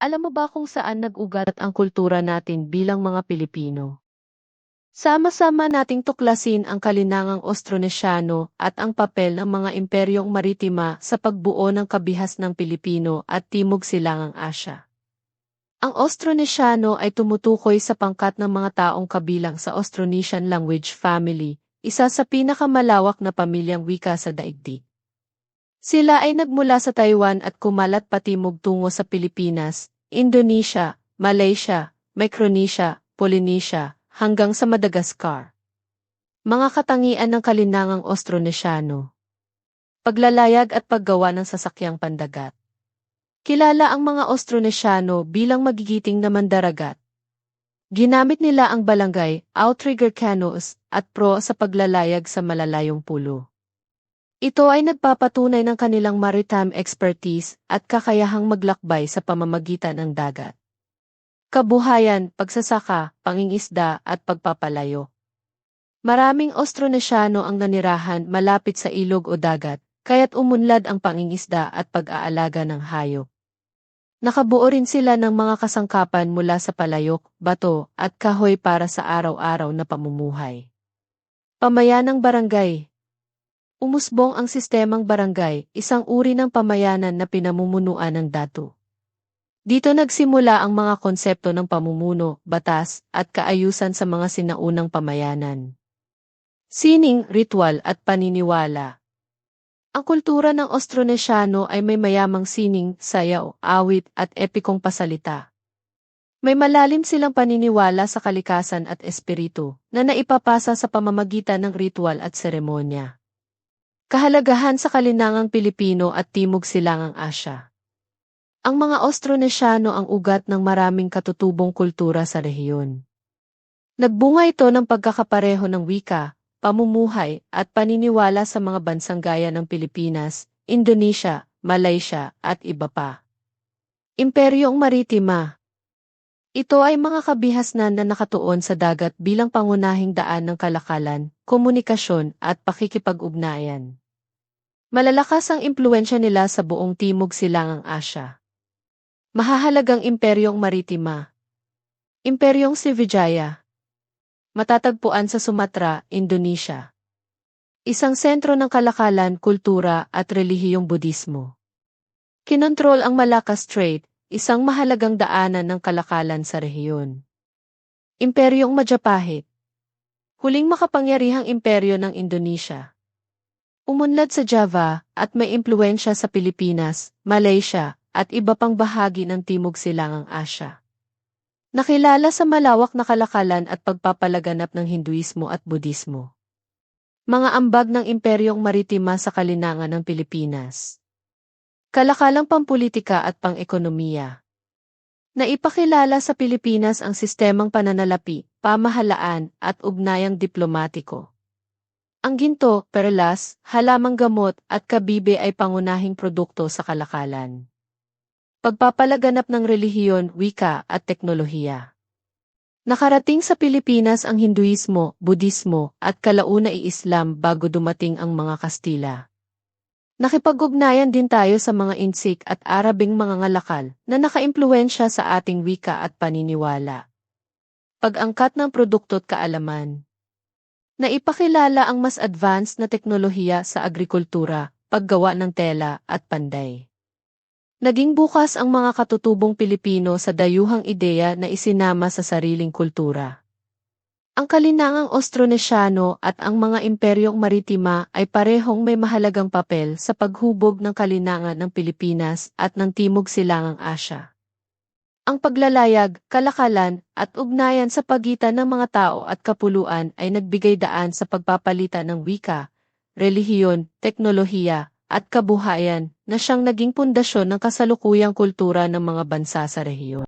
Alam mo ba kung saan nag-ugat ang kultura natin bilang mga Pilipino? Sama-sama nating tuklasin ang kalinangang Austronesyano at ang papel ng mga imperyong maritima sa pagbuo ng kabihas ng Pilipino at Timog Silangang Asya. Ang Austronesyano ay tumutukoy sa pangkat ng mga taong kabilang sa Austronesian language family, isa sa pinakamalawak na pamilyang wika sa daigdig. Sila ay nagmula sa Taiwan at kumalat patimog tungo sa Pilipinas, Indonesia, Malaysia, Micronesia, Polynesia, hanggang sa Madagascar. Mga katangian ng kalinangang Austronesyano. Paglalayag at paggawa ng sasakyang pandagat. Kilala ang mga Austronesyano bilang magigiting na mandaragat. Ginamit nila ang balangay, outrigger canoes, at pro sa paglalayag sa malalayong pulo. Ito ay nagpapatunay ng kanilang maritime expertise at kakayahang maglakbay sa pamamagitan ng dagat. Kabuhayan, pagsasaka, pangingisda at pagpapalayo. Maraming Austronesyano ang nanirahan malapit sa ilog o dagat, kaya't umunlad ang pangingisda at pag-aalaga ng hayop. Nakabuo rin sila ng mga kasangkapan mula sa palayok, bato, at kahoy para sa araw-araw na pamumuhay. Pamayanang barangay Umusbong ang sistemang barangay, isang uri ng pamayanan na pinamumunuan ng dato. Dito nagsimula ang mga konsepto ng pamumuno, batas, at kaayusan sa mga sinaunang pamayanan. Sining, ritual at paniniwala. Ang kultura ng Austronesyano ay may mayamang sining, sayaw, awit at epikong pasalita. May malalim silang paniniwala sa kalikasan at espiritu na naipapasa sa pamamagitan ng ritual at seremonya. Kahalagahan sa kalinangang Pilipino at Timog Silangang Asya. Ang mga Austronesyano ang ugat ng maraming katutubong kultura sa rehiyon. Nagbunga ito ng pagkakapareho ng wika, pamumuhay, at paniniwala sa mga bansang gaya ng Pilipinas, Indonesia, Malaysia, at iba pa. Imperyong Maritima Ito ay mga kabihasnan na nakatuon sa dagat bilang pangunahing daan ng kalakalan, komunikasyon, at pakikipag-ugnayan. Malalakas ang impluensya nila sa buong Timog Silangang Asya. Mahahalagang Imperyong Maritima Imperyong Srivijaya Matatagpuan sa Sumatra, Indonesia. Isang sentro ng kalakalan, kultura at relihiyong Budismo. Kinontrol ang Malacca Strait, isang mahalagang daanan ng kalakalan sa rehiyon. Imperyong Majapahit Huling makapangyarihang imperyo ng Indonesia. Umunlad sa Java at may impluensya sa Pilipinas, Malaysia, at iba pang bahagi ng Timog Silangang Asya. Nakilala sa malawak na kalakalan at pagpapalaganap ng Hinduismo at Budismo. Mga ambag ng imperyong maritima sa kalinangan ng Pilipinas. Kalakalang pampolitika at pang-ekonomiya. Naipakilala sa Pilipinas ang sistemang pananalapi, pamahalaan at ugnayang diplomatiko. Ang ginto, perlas, halamang gamot at kabibe ay pangunahing produkto sa kalakalan. Pagpapalaganap ng relihiyon, wika at teknolohiya. Nakarating sa Pilipinas ang Hinduismo, Budismo at kalauna Islam bago dumating ang mga Kastila. Nakipag-ugnayan din tayo sa mga insik at Arabing mga ngalakal na nakaimpluensya sa ating wika at paniniwala. Pag-angkat ng produkto at kaalaman. Naipakilala ang mas advanced na teknolohiya sa agrikultura, paggawa ng tela at panday. Naging bukas ang mga katutubong Pilipino sa dayuhang ideya na isinama sa sariling kultura. Ang kalinangang Austronesyano at ang mga imperyong maritima ay parehong may mahalagang papel sa paghubog ng kalinangan ng Pilipinas at ng Timog Silangang Asya. Ang paglalayag, kalakalan, at ugnayan sa pagitan ng mga tao at kapuluan ay nagbigay daan sa pagpapalitan ng wika, relihiyon, teknolohiya, at kabuhayan na siyang naging pundasyon ng kasalukuyang kultura ng mga bansa sa rehiyon.